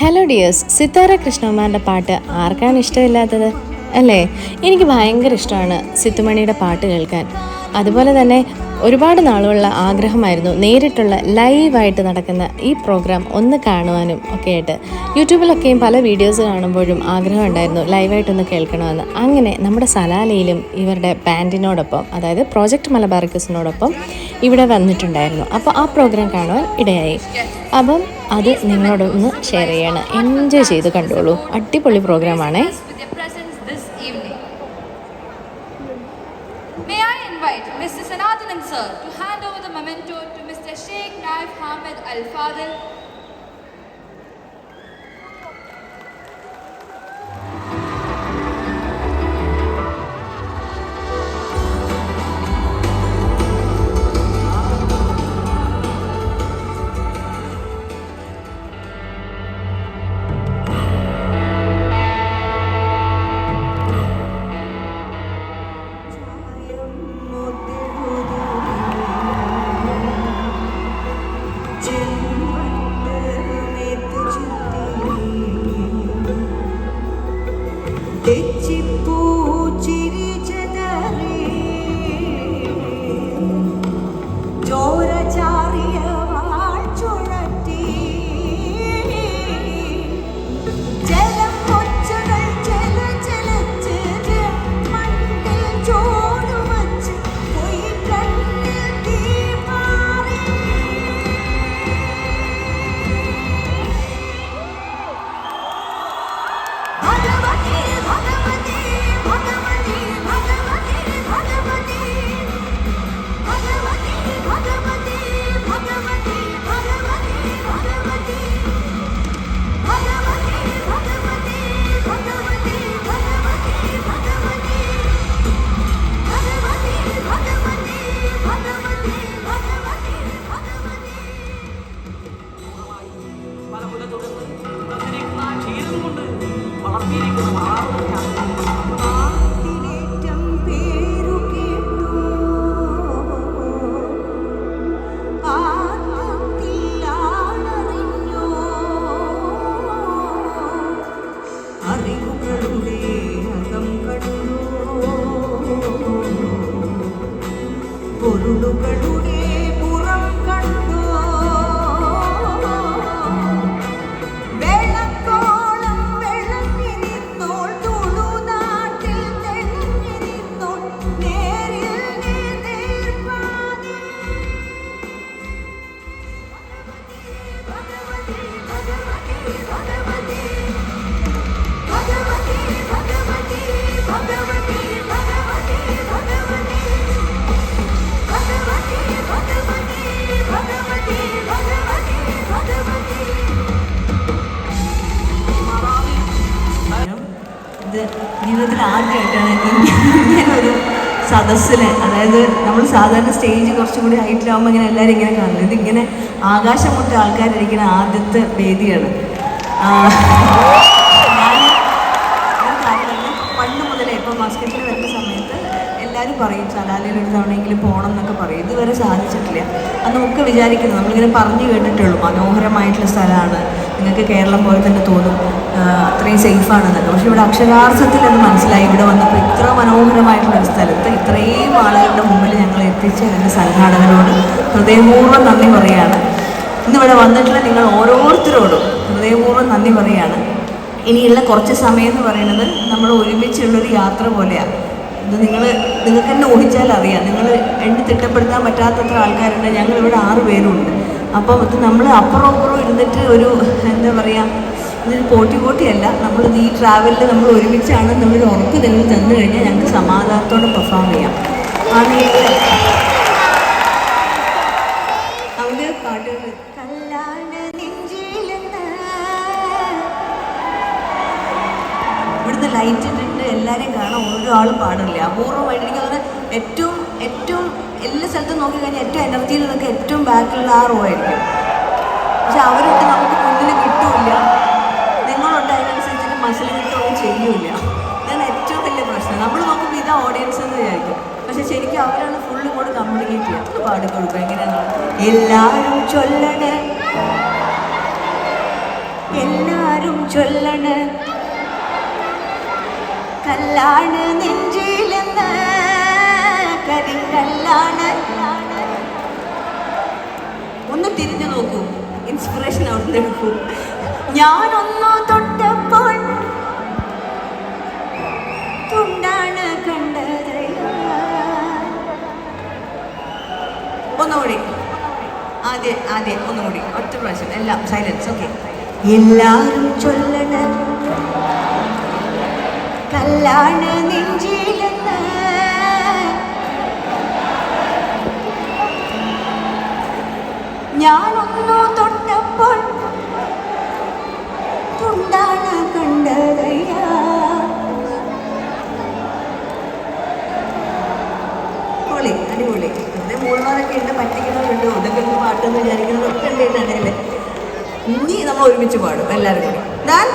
Hello dears Sithara കൃഷ്ണകുമാറിന്റെ പാട്ട് ആർക്കാണ് ഇഷ്ടമില്ലാത്തത്? അല്ലേ? എനിക്ക് ഭയങ്കര ഇഷ്ടമാണ് സിത്തുമണിയുടെ പാട്ട് കേൾക്കാൻ. അതുപോലെ തന്നെ ഒരുപാട് നാളുള്ള ആഗ്രഹമായിരുന്നു നേരിട്ടുള്ള ലൈവായിട്ട് നടക്കുന്ന ഈ പ്രോഗ്രാം ഒന്ന് കാണുവാനും ഒക്കെ ആയിട്ട് യൂട്യൂബിലൊക്കെയും പല വീഡിയോസ് കാണുമ്പോഴും ആഗ്രഹം ഉണ്ടായിരുന്നു ലൈവായിട്ടൊന്ന് കേൾക്കണമെന്ന്. അങ്ങനെ നമ്മുടെ സലാലയിലും ഇവരുടെ ബാൻഡിനോടൊപ്പം അതായത് പ്രോജക്റ്റ് മലബാറിക്കസിനോടൊപ്പം ഇവിടെ വന്നിട്ടുണ്ടായിരുന്നു. അപ്പോൾ ആ പ്രോഗ്രാം കാണുവാൻ ഇടയായി. അപ്പം അത് നിങ്ങളോടൊന്ന് ഷെയർ ചെയ്യണം. എൻജോയ് ചെയ്ത് കണ്ടോളൂ. അടിപൊളി പ്രോഗ്രാമാണേ. Sir to hand over the memento to Mr. Sheikh Naif Hamid Al Fadil. സദസ്സിന് അതായത് നമ്മൾ സാധാരണ സ്റ്റേജ് കുറച്ചും കൂടി ഹൈറ്റിലാവുമ്പോൾ ഇങ്ങനെ എല്ലാവരും ഇങ്ങനെ കാണുന്നത് ഇതിങ്ങനെ ആകാശം മുട്ട ആൾക്കാരിരിക്കുന്ന ആദ്യത്തെ വേദിയാണ്. പണ്ട് മുതലേ ഇപ്പോൾ മസ്കറ്റിൽ വരുന്ന സമയത്ത് എല്ലാവരും പറയും സലാലയിൽ ഒരു തവണയെങ്കിലും പോകണം എന്നൊക്കെ പറയും. ഇതുവരെ സാധിച്ചിട്ടില്ല. അത് നമുക്ക് വിചാരിക്കുന്നു നമ്മളിങ്ങനെ പറഞ്ഞു കേട്ടിട്ടുള്ളൂ മനോഹരമായിട്ടുള്ള സ്ഥലമാണ്. നിങ്ങൾക്ക് കേരളം പോലെ തന്നെ തോന്നും. അത്രയും സേഫാണെന്നൊക്കെ പക്ഷെ ഇവിടെ അക്ഷരാർത്ഥത്തിൽ അത് മനസ്സിലായി. ഇവിടെ വന്നപ്പോൾ ഇത്ര മനോഹരമായിട്ടുള്ള ഒരു സ്ഥലത്ത് ഇത്രയും ആളുകളുടെ മുമ്പിൽ ഞങ്ങൾ എത്തിച്ച എന്റെ സംഘാടകരോട് ഹൃദയപൂർവം നന്ദി പറയുകയാണ് ഇന്നിവിടെ വന്നിട്ടുള്ള നിങ്ങൾ ഓരോരുത്തരോടും ഹൃദയപൂർവം നന്ദി പറയുകയാണ് ഇനിയുള്ള കുറച്ച് സമയം എന്ന് പറയുന്നത് നമ്മൾ ഒരുമിച്ചുള്ളൊരു യാത്ര പോലെയാണ് ഇത് നിങ്ങൾ നിങ്ങൾക്ക് തന്നെ ഊഹിച്ചാൽ അറിയാം. നിങ്ങൾ എണ്ണി തിട്ടപ്പെടുത്താൻ പറ്റാത്തത്ര ആൾക്കാരുണ്ട്. ഞങ്ങളിവിടെ ആറ് പേരുണ്ട്. അപ്പോൾ ഇത് നമ്മൾ അപ്പുറം അപ്പുറം ഇരുന്നിട്ട് ഒരു എന്താ പറയുക ഇതൊരു പോട്ടി പോട്ടിയല്ല. നമ്മൾ ഈ ട്രാവലിൽ നമ്മൾ ഒരുമിച്ചാണ് നമ്മൾ ഉറപ്പ് തന്നെ തന്നു കഴിഞ്ഞാൽ ഞങ്ങൾക്ക് സമാധാനത്തോടെ പെർഫോം ചെയ്യാം. ആണെങ്കിൽ അവർ ഇവിടുന്ന് ലൈറ്റ് ഇട്ടിട്ട് എല്ലാവരെയും കാണാൻ ഒരാളും പാടില്ല അപൂർവമായിട്ട് എനിക്ക് തോന്നുന്നത് ഏറ്റവും ഏറ്റവും എല്ലാ സ്ഥലത്തും നോക്കി കഴിഞ്ഞാൽ ഏറ്റവും എനർജിയിൽ നിന്നൊക്കെ ഏറ്റവും ബാക്കിലുള്ള ആ റോ ആയിരിക്കും. പക്ഷെ അവരൊക്കെ നമുക്ക് മുന്നിൽ കിട്ടൂല മസിൽ കിട്ടുകയും ചെയ്യൂല ഇതാണ് ഏറ്റവും വലിയ പ്രശ്നം. നമ്മൾ നോക്കുമ്പോൾ ഇതാ ഓഡിയൻസ് എന്ന് വിചാരിക്കും. പക്ഷെ ശരിക്കും അവരാണ് ഫുള്ള് കൂടെ കമ്മ്യൂണിക്കേറ്റ് ചെയ്യുക പാട് കൊടുക്കുക എങ്ങനെയാണ് എല്ലാവരും ചൊല്ലണേ. എല്ലാരും എല്ലാരും ചൊല്ലണ. കല്ലാണ് നെഞ്ചിലെന്ന് കരിങ്കല്ലാണ്. ഒന്ന് തിരിഞ്ഞു നോക്കൂ. ഇൻസ്പിറേഷൻ അവിടെ എടുക്കൂ. ഞാനൊന്നോ തൊട്ടപ്പോൾ ഒന്നുകൂടി. ആദ്യം ആദ്യം ഒന്നുകൂടി. ഒറ്റ പ്രാവശ്യം. എല്ലാം സൈലൻസ് ഓക്കെ എല്ലാരും ചൊല്ലണ. കല്ലാണ് നെഞ്ചിലെന്ന്. ഞാനൊന്നു പറ്റിക്കുന്നവരുണ്ട് ഒതുക്കുന്ന പാട്ടെന്ന് വിചാരിക്കുന്നതൊക്കെ ഉണ്ട് ഇടയിൽ ഇനി നമ്മൾ ഒരുമിച്ച് പാടും എല്ലാവരും കൂടി. ഞാൻ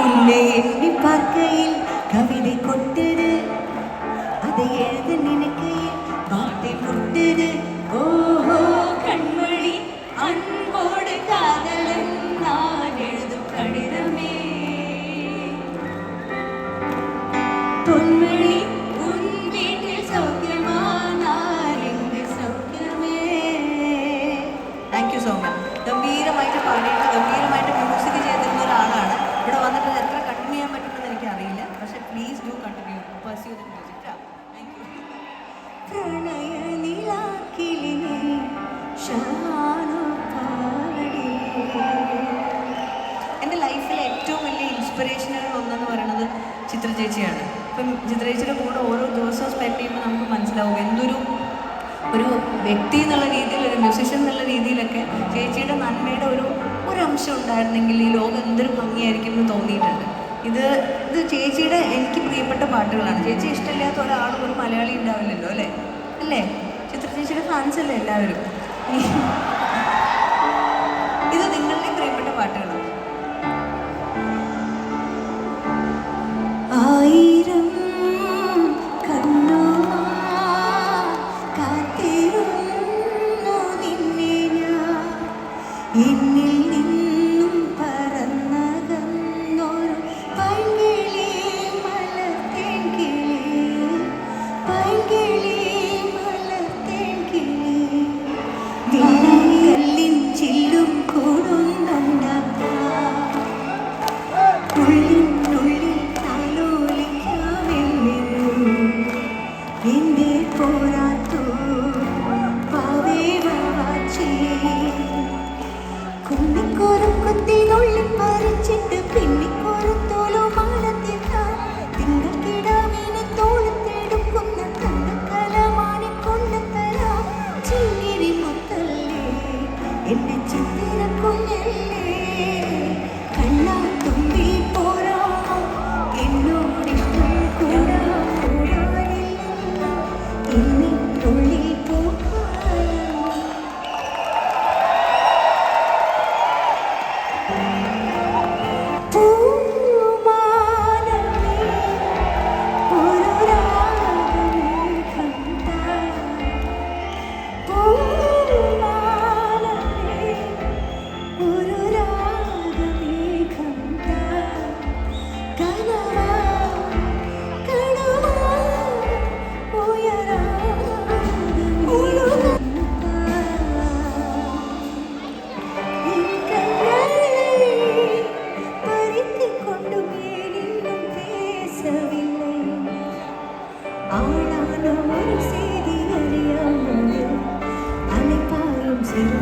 உன்னை எண்ணி பார்க்கையில் கவிதை கொட்டுது அதை எழுத நினைக்கையில் வார்த்தை கொட்டுது ஓ ഇൻസ്പിറേഷനുകൾ ഒന്നെന്ന് പറയുന്നത് ചിത്ര ചേച്ചിയാണ്. ഇപ്പം ചിത്ര ചേച്ചിയുടെ കൂടെ ഓരോ ദിവസവും സ്പെൻഡ് ചെയ്യുമ്പോൾ നമുക്ക് മനസ്സിലാവും എന്തൊരു ഒരു വ്യക്തി എന്നുള്ള രീതിയിൽ ഒരു മ്യൂസിഷ്യൻ എന്നുള്ള രീതിയിലൊക്കെ ചേച്ചിയുടെ നന്മയുടെ ഒരു ഒരു അംശം ഉണ്ടായിരുന്നെങ്കിൽ ഈ ലോകം എന്തൊരു ഭംഗിയായിരിക്കും എന്ന് തോന്നിയിട്ടുണ്ട്. ഇത് ഇത് ചേച്ചിയുടെ എനിക്ക് പ്രിയപ്പെട്ട പാട്ടുകളാണ്. ചേച്ചി ഇഷ്ടമില്ലാത്ത ഒരാളും ഒരു മലയാളി ഉണ്ടാവില്ലല്ലോ അല്ലേ? അല്ലേ? ചിത്ര ചേച്ചിയുടെ ഫാൻസ് അല്ലേ എല്ലാവരും? ഇത് നിങ്ങളുടെ പ്രിയപ്പെട്ട പാട്ടുകളാണ്. ஆளான ஒரு செய்தி அறியாமல் அலைப்பாயும் சிறு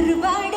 Survive.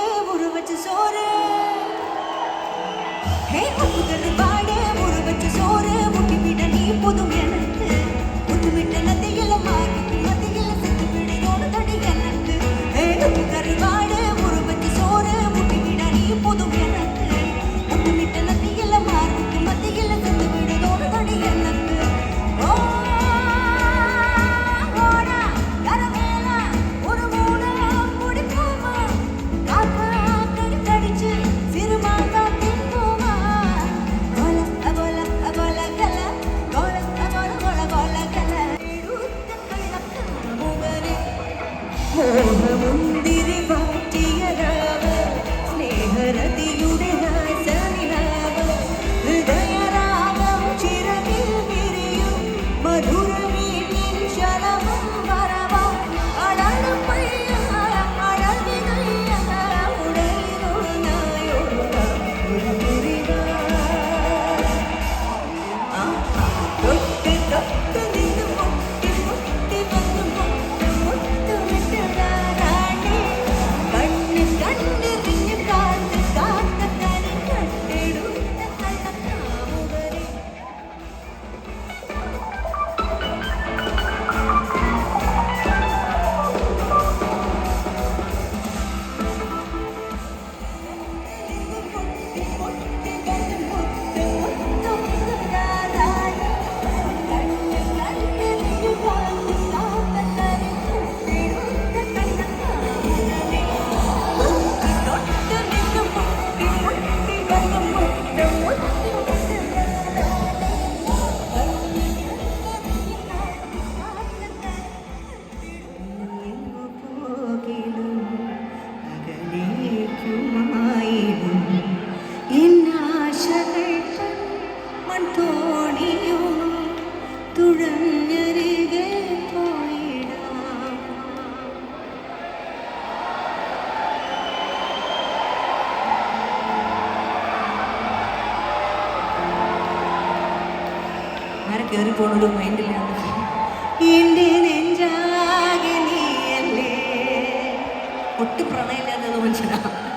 കയറി പോണൊരു മൈൻഡിലാണ് എന്റെ നെഞ്ചാകെ നീയല്ലേ. ഒട്ടും പ്രണയമില്ലാത്ത മനുഷ്യനാണ്